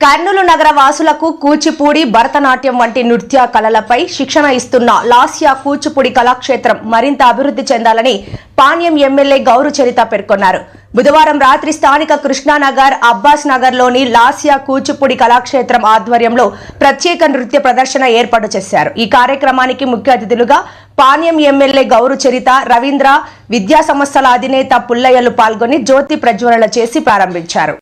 కర్నూలు నగర వాసులకు కూచిపూడి భరతనాట్యం వంటి నృత్య కళలపై శిక్షణ ఇస్తున్న లాస్యా కూచిపూడి కళాక్షేత్రం మరింత అభివృద్ధి చెందాలని పాణ్యం ఎమ్మెల్యే గౌరు చరిత పేర్కొన్నారు. బుధవారం రాత్రి స్థానిక కృష్ణానగర్ అబ్బాస్ నగర్లోని లాస్యా కూచిపూడి కళాక్షేత్రం ఆధ్వర్యంలో ప్రత్యేక నృత్య ప్రదర్శన ఏర్పాటు చేశారు. ఈ కార్యక్రమానికి ముఖ్య అతిథులుగా పాణ్యం ఎమ్మెల్యే గౌరు చరిత రవీంద్ర విద్యా సంస్థల అధినేత పుల్లయ్యలు పాల్గొని జ్యోతి ప్రజ్వలన చేసి ప్రారంభించారు.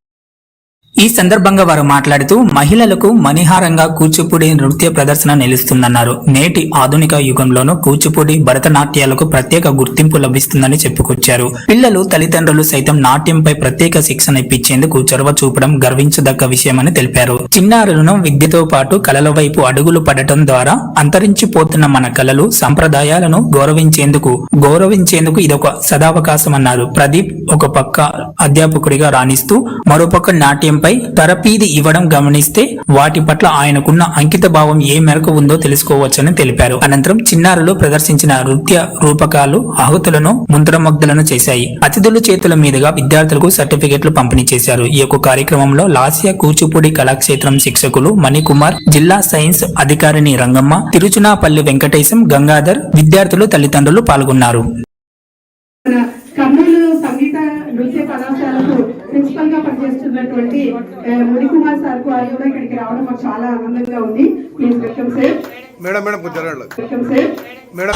ఈ సందర్భంగా వారు మాట్లాడుతూ మహిళలకు మణిహారంగా కూచిపూడి నృత్య ప్రదర్శన నిలుస్తుందన్నారు. నేటి ఆధునిక యుగంలోనూ కూచిపూడి భరతనాట్యాలకు ప్రత్యేక గుర్తింపు లభిస్తుందని చెప్పుకొచ్చారు. పిల్లలు తల్లిదండ్రులు సైతం నాట్యంపై ప్రత్యేక శిక్షణ ఇప్పించేందుకు చొరవ చూపడం గర్వించదగ్గ విషయమని తెలిపారు. చిన్నారులను విద్యతో పాటు కళల వైపు అడుగులు పడటం ద్వారా అంతరించిపోతున్న మన కళలు సంప్రదాయాలను గౌరవించేందుకు గౌరవించేందుకు ఇదొక సదావకాశమన్నారు. ప్రదీప్ ఒక పక్క అధ్యాపకుడిగా రాణిస్తూ మరోపక్క నాట్యంపై తరపీది ఇవ్వడం గమనిస్తే వాటి పట్ల ఆయనకున్న అంకిత భావం ఏ మేరకు ఉందో తెలుసుకోవచ్చని తెలిపారు. అనంతరం చిన్నారులు ప్రదర్శించిన నృత్య రూపకాలు ఆహుతులను ముంతరమగ్ధులను చేశాయి. అతిథుల చేతుల మీదుగా విద్యార్థులకు సర్టిఫికెట్లు పంపిణీ చేశారు. ఈ యొక్క కార్యక్రమంలో లాస్య కూచిపూడి కళాక్షేత్రం శిక్షకులు మణికుమార్ జిల్లా సైన్స్ అధికారిని రంగమ్మ తిరుచునాపల్లి వెంకటేశం గంగాధర్ విద్యార్థులు తల్లిదండ్రులు పాల్గొన్నారు. కర్నూలు ప్రిన్సిపల్గా పనిచేస్తున్నటువంటి మునికుమార్ సార్ వారు కూడా ఇక్కడికి రావడం మాకు చాలా ఆనందంగా ఉంది. Please welcome sir. Madam madam welcome sir. Madam.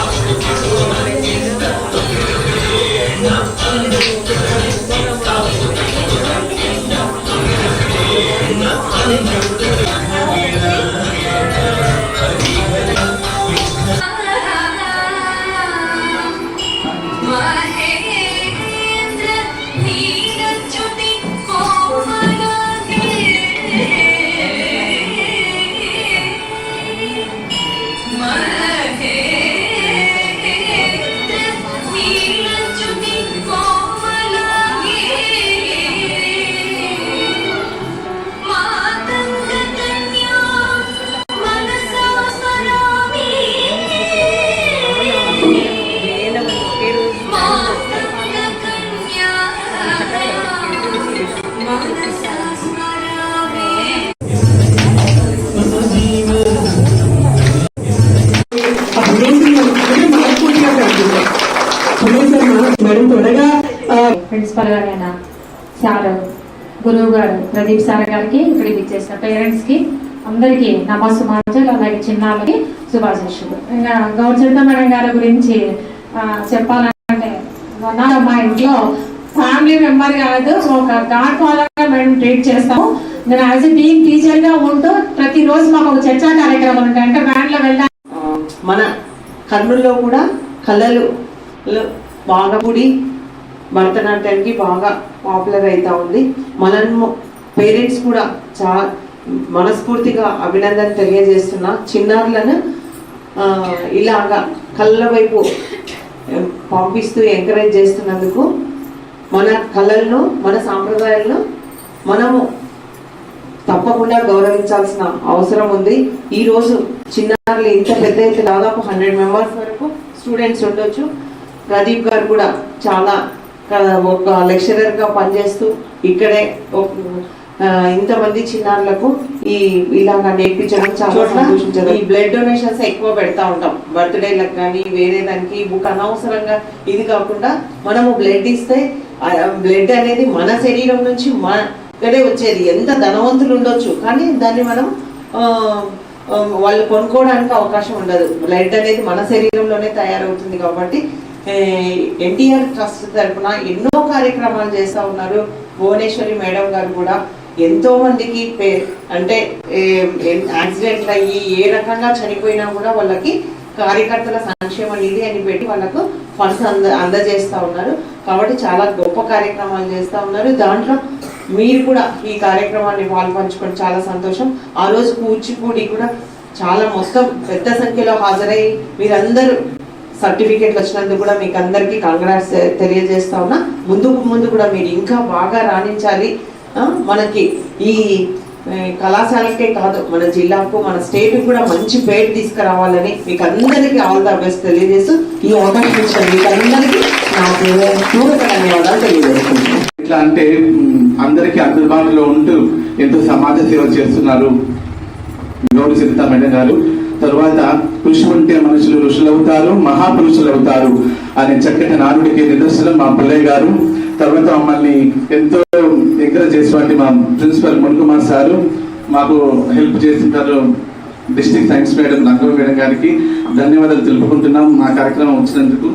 Principal గారైన సార్ గురువు గారు ప్రదీప్ సార్ గారికి ఇక్కడికి ఇచ్చేసిన పేరెంట్స్కి అందరికీ నమస్సుమాంజలు అలాగే చిన్నాళ్ళకి శుభాశిష్యులు ఇంకా గౌరచరిత మేడం గారి గురించి చెప్పాలంటే మొన్న మా ఇంట్లో ఫ్యామిలీ మెంబర్ కాదు ఒక గాడ్ ఫాదర్గా మేము ట్రీట్ చేస్తాము. నేను యాజ్ ఎ టీమ్ టీచర్గా ఉంటూ ప్రతిరోజు మాకు ఒక చర్చా కార్యక్రమాలు ఉంటాయి. అంటే వ్యాన్లో వెళ్ళా మన కర్నూల్లో కూడా కళలు బాగా కూడి భరతనాట్యానికి బాగా పాపులర్ అవుతా ఉంది. మనము పేరెంట్స్ కూడా చా మనస్ఫూర్తిగా అభినందన తెలియజేస్తున్నా. చిన్నారులను ఇలాగా కళ్ళ వైపు పంపిస్తూ ఎంకరేజ్ చేస్తున్నందుకు మన కళలను మన సాంప్రదాయాలను మనము తప్పకుండా గౌరవించాల్సిన అవసరం ఉంది. ఈ రోజు చిన్నారులు ఇంత పెద్ద ఎత్తున దాదాపు హండ్రెడ్ మెంబర్స్ వరకు స్టూడెంట్స్ ఉండొచ్చు. ప్రదీప్ గారు కూడా చాలా ఒక లెక్చరర్గా పనిచేస్తూ ఇక్కడే ఇంతమంది చిన్నారులకు ఈ ఇలాగా నేర్పించడం చాలా సంతోషించడం ఈ బ్లడ్ డొనేషన్స్ ఎక్కువ పెడతా ఉంటాం. బర్త్డేలకు కానీ వేరే దానికి బుక్ అనవసరంగా ఇది కాకుండా మనము బ్లడ్ ఇస్తే బ్లడ్ అనేది మన శరీరం నుంచి మన ఇక్కడే వచ్చేది. ఎంత ధనవంతులు ఉండొచ్చు. కానీ దాన్ని మనం వాళ్ళు కొనుక్కోవడానికి అవకాశం ఉండదు. బ్లడ్ అనేది మన శరీరంలోనే తయారవుతుంది కాబట్టి ఎన్టీఆర్ ట్రస్ట్ తరఫున ఎన్నో కార్యక్రమాలు చేస్తూ ఉన్నారు. భువనేశ్వరి మేడం గారు కూడా ఎంతో మందికి అంటే యాక్సిడెంట్లు అయ్యి ఏ రకంగా చనిపోయినా కూడా వాళ్ళకి కార్యకర్తల సంక్షేమ నిధి అని పెట్టి వాళ్ళకు ఫండ్స్ అంద అందజేస్తూ ఉన్నారు. కాబట్టి చాలా గొప్ప కార్యక్రమాలు చేస్తూ ఉన్నారు. దాంట్లో మీరు కూడా ఈ కార్యక్రమాన్ని పాల్పంచుకొని చాలా సంతోషం. ఆ రోజు కూచిపూడి కూడా చాలా మొత్తం పెద్ద సంఖ్యలో హాజరై మీరందరూ సర్టిఫికేట్లు వచ్చినందుకు కూడా మీకు అందరికీ కంగ్రాట్స్ తెలియజేస్తా ఉన్నా. ముందు ముందు కూడా మీరు ఇంకా బాగా రాణించాలి. మనకి ఈ కళాశాలకే కాదు మన జిల్లాకు మన స్టేట్ కూడా మంచి పేరు తీసుకురావాలని మీకు అందరికీ ఆల్ ద బెస్ట్ తెలియజేస్తూ ఈ అవకాశం ఇచ్చిన మీకు అందరికీ నాకు పూర్వక ధన్యవాదాలు తెలియజేస్తున్నాను. ఎట్లా అంటే అందరికీ అందుబాటులో ఉంటూ ఎంతో సమాజ సేవ చేస్తున్నారు. గౌరవ సరిత మేడం గారు. తరువాత కృషి ఉంటే మనుషులు ఋషులు అవుతారు మహాపురుషులు అవుతారు అనే చక్కటి నానుడికి నిదర్శనం మా పుల్లయ్య గారు. తర్వాత మమ్మల్ని ఎంతో ఎంకరేజ్ చేసినటువంటి మా ప్రిన్సిపల్ మున్కుమార్ సారు మాకు హెల్ప్ చేస్తుంటారు district science madam Rangava madam గారికి. ధన్యవాదాలు తెలుపుకుంటున్నాం మా కార్యక్రమం వచ్చినందుకు.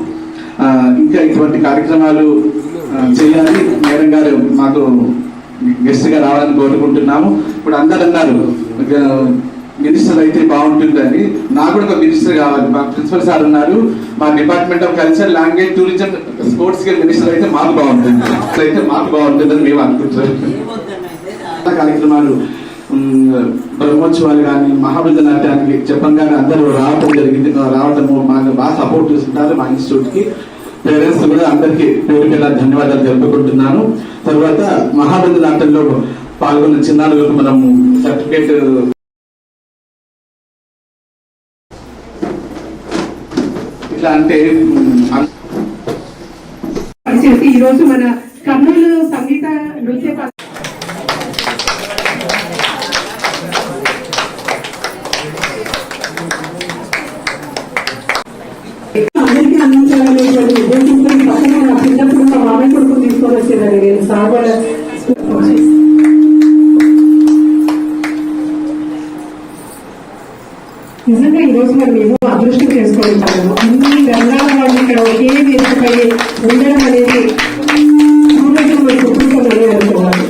ఇంకా ఇటువంటి కార్యక్రమాలు చేయాలి. మేడం గారు మాకు గెస్ట్గా రావాలని కోరుకుంటున్నాము. ఇప్పుడు అందరు అన్నారు. మినిస్టర్ అయితే బాగుంటుందని. నాకు కూడా ఒక మినిస్టర్ కావాలి. మా ప్రిన్సిపల్ సార్ ఉన్నారు. మా department of culture language tourism స్పోర్ట్స్కి minister అయితే మాకు బాగుంటుంది. అయితే మాకు బాగుంటుందని మేము అనుకుంటున్నాం. కార్యక్రమాలు బ్రహ్మోత్సవాలు కానీ మహాబృంద నాట్యానికి చెప్పంగానే అందరూ రావడం జరిగింది. రావడము మాకు బాగా సపోర్ట్ చేస్తుంటారు మా ఇన్స్టిట్యూట్కి. పేరెంట్స్ కూడా అందరికీ పేరు పేరు ధన్యవాదాలు జరుపుకుంటున్నాను తర్వాత మహాబృంద నాట్యంలో పాల్గొన్న చిన్నారులకు మనము సర్టిఫికేట్ ఇట్లా అంటే ఉమ్, అన్- చేసి ఈ రోజు మన కర్నూలు సంగీత నృత్య ప- అందరికీ అందించాలనేటువంటి ఉద్దేశంతో ఈ పక్కన నా చిన్నప్పుడు మా మామయ్య కొడుకు తీసుకొని వచ్చేదాన్ని నేను సాగర నిజంగా ఈ రోజు మనం ఏమో అదృష్టం చేసుకోగలుగుతాము అన్ని రంగాల వాళ్ళు ఇక్కడ ఒకే వేదికపై ఉండడం అనేది చూడటం మన అనేది అనుకోవాలి.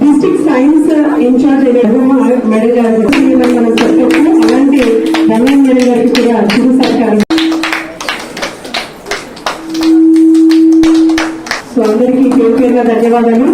డిస్ట్రిక్ట్ సైన్స్ ఇన్ఛార్జ్ మెడల్ గారు మనం చెప్పచ్చు అలాంటి రమణ మెడల్ గారికి కూడా చిరు సర్కారు సో అందరికీ పేరు పేరున ధన్యవాదాలు.